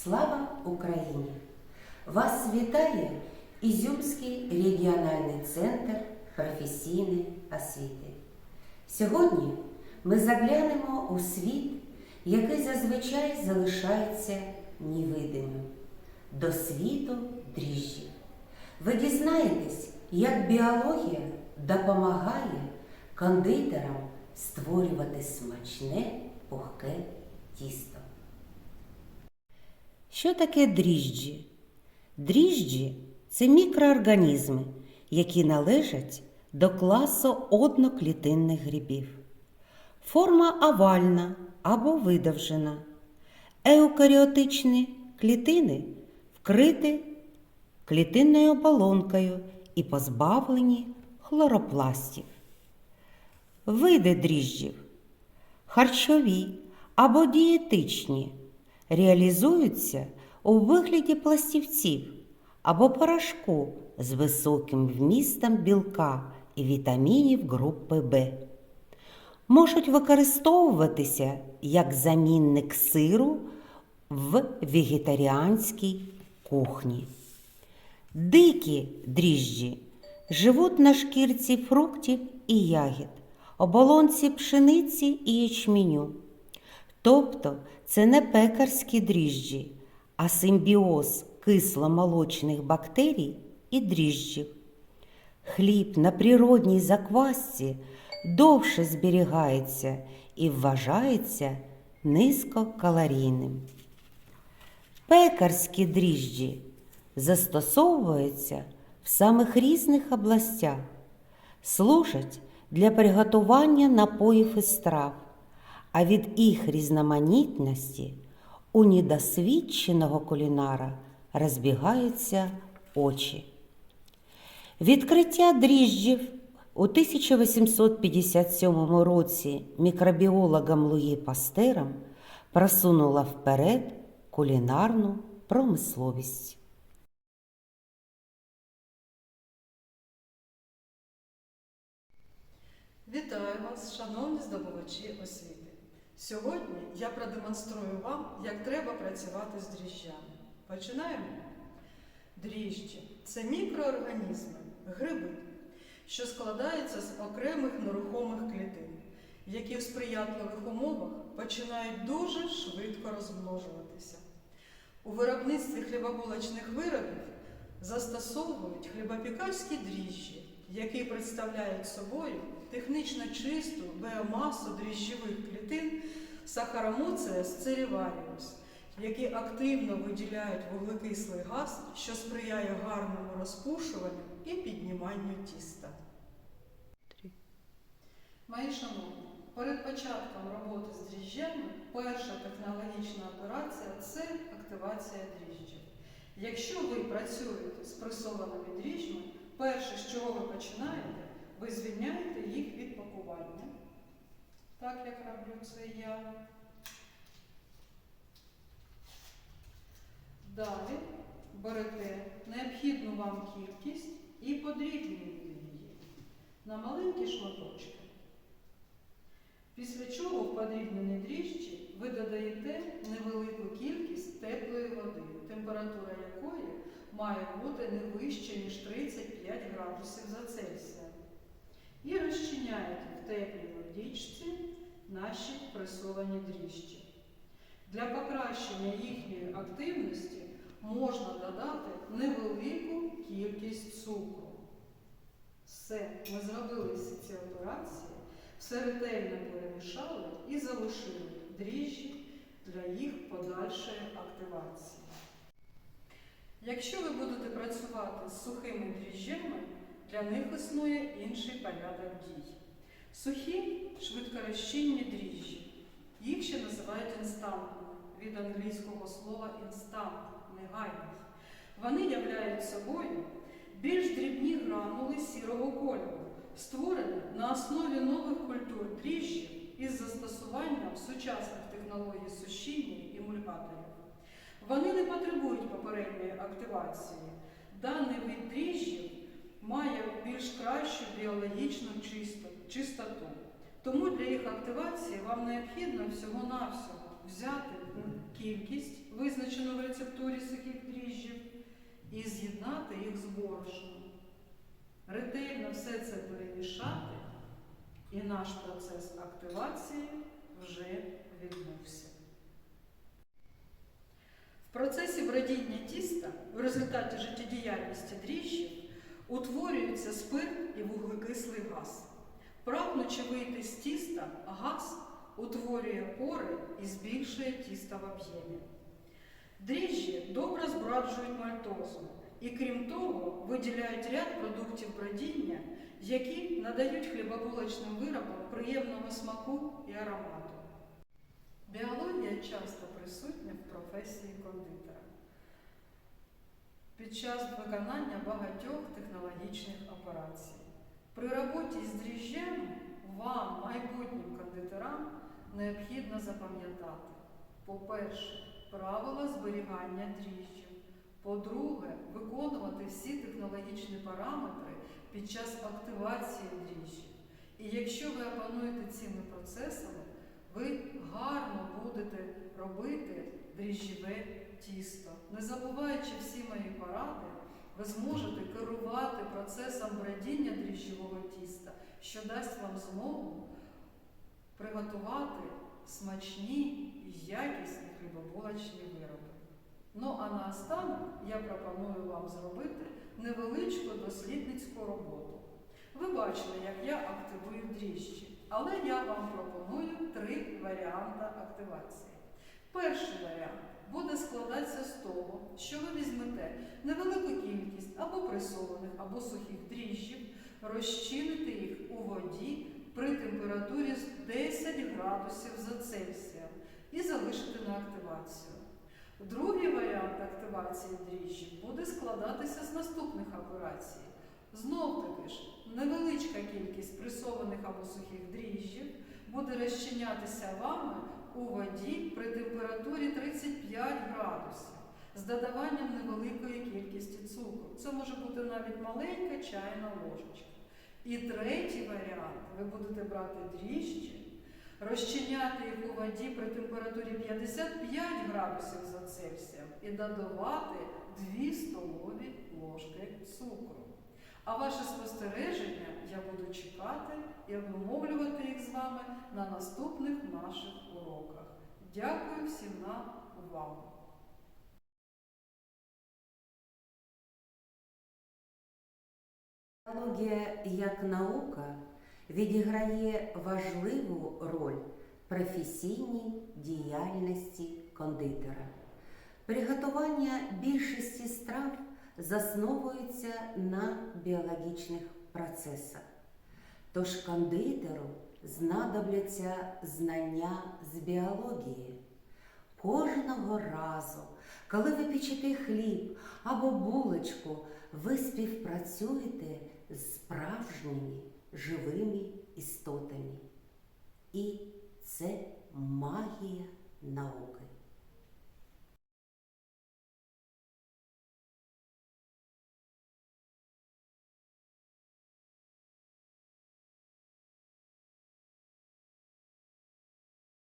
Слава Україні! Вас вітає Ізюмський регіональний центр професійної освіти. Сьогодні ми заглянемо у світ, який зазвичай залишається невидимим, до світу дріжджів. Ви дізнаєтесь, як біологія допомагає кондитерам створювати смачне пухке тісто. Що таке дріжджі? Дріжджі це мікроорганізми, які належать до класу одноклітинних грибів. Форма овальна або видовжена. Еукаріотичні клітини вкриті клітинною оболонкою і позбавлені хлоропластів. Види дріжджів харчові або дієтичні реалізуються у вигляді пластівців або порошку з високим вмістом білка і вітамінів групи В. Можуть використовуватися як замінник сиру в вегетаріанській кухні. Дикі дріжджі живуть на шкірці фруктів і ягід, оболонці пшениці і ячменю. Тобто це не пекарські дріжджі, а симбіоз кисломолочних бактерій і дріжджів. Хліб на природній заквасці довше зберігається і вважається низькокалорійним. Пекарські дріжджі застосовуються в самих різних областях, служать для приготування напоїв і страв, а від їх різноманітності у недосвідченого кулінара розбігаються очі. Відкриття дріжджів у 1857 році мікробіологом Луї Пастером просунуло вперед кулінарну промисловість. Вітаю вас, шановні здобувачі освіти. Сьогодні я продемонструю вам, як треба працювати з дріжджами. Починаємо. Дріжджі це мікроорганізми, гриби, що складаються з окремих нерухомих клітин, які в сприятливих умовах починають дуже швидко розмножуватися. У виробництві хлібобулочних виробів застосовують хлібопікарські дріжджі, які представляють собою технічно чисту біомасу дріжджових клітин Saccharomyces cerevarius, які активно виділяють вуглекислий газ, що сприяє гарному розпушуванню і підніманню тіста. Мої шановні, перед початком роботи з дріжджами перша технологічна операція це активація дріжджів. Якщо ви працюєте з пресованими дріжджами, перше, з чого ви починаєте, ви звільняєте їх від пакування. Так як роблю це я. Далі берете необхідну вам кількість і подрібнюєте її на маленькі шматочки. Після чого в подрібнені дріжджі ви додаєте невелику кількість теплої води, температура якої має бути не вище, ніж 35 градусів за Цельсієм. І розчиняєте в теплій водичці наші пресовані дріжджі. Для покращення їхньої активності можна додати невелику кількість цукру. Все, ми зробили ці операції, все ретельно перемішали і залишили дріжджі для їх подальшої активації. Якщо ви будете працювати з сухими дріжджами, для них існує інший порядок дій. Сухі швидкорозчинні дріжджі. Їх ще називають інстантами від англійського слова інстант негайний. Вони являють собою більш дрібні гранули сірого кольору, створені на основі нових культур дріжджів із застосуванням сучасних технологій сушіння і мульгаторів. Вони не потребують попередньої активації. Даний вид дріжджів має біологічну чистоту. Тому для їх активації вам необхідно всього-навсього взяти кількість, визначену в рецептурі сухих дріжджів, і з'єднати їх з борошном. Ретельно все це перемішати, і наш процес активації вже відбувся. В процесі бродіння тіста в результаті життєдіяльності дріжджів утворюється спирт і вуглекислий газ. Прагнучи вийти з тіста, газ утворює пори і збільшує тісто в об'ємі. Дріжджі добре збраджують мальтозу і, крім того, виділяють ряд продуктів бродіння, які надають хлібобулочним виробам приємного смаку і аромату. Біологія часто присутня в професії кондитера під час виконання багатьох технологічних операцій. При роботі з дріжджами вам, майбутнім кондитерам, необхідно запам'ятати, по-перше, правила зберігання дріжджів. По-друге, виконувати всі технологічні параметри під час активації дріжджів. І якщо ви опануєте цими процесами, ви гарно будете робити дріжджове тісто. Не забуваючи всі мої поради, ви зможете керувати процесом бродіння дріжджового тіста, що дасть вам змогу приготувати смачні і якісні хлібобулочні вироби. Ну а наостанок я пропоную вам зробити невеличку дослідницьку роботу. Ви бачили, як я активую дріжджі, але я вам пропоную три варіанти активації. Перший варіант буде складатися з того, що ви візьмете невелику кількість або пресованих, або сухих дріжджів, розчините їх у воді при температурі 10 градусів за Цельсієм і залишите на активацію. Другий варіант активації дріжджів буде складатися з наступних операцій. Знов таки ж, невеличка кількість пресованих або сухих дріжджів буде розчинятися вами у воді при температурі 35 градусів з додаванням невеликої кількості цукру. Це може бути навіть маленька чайна ложечка. І третій варіант ви будете брати дріжджі, розчиняти їх у воді при температурі 55 градусів за Цельсієм і додавати 2 столові ложки цукру. А ваше спостереження я буду чекати і обумовлювати вами на наступних наших уроках. Дякую всім на увагу! Біологія як наука відіграє важливу роль професійній діяльності кондитера. Приготування більшості страв засновується на біологічних процесах. Тож кондитеру знадобляться знання з біології. Кожного разу, коли ви печете хліб або булочку, ви співпрацюєте з справжніми живими істотами. І це магія науки.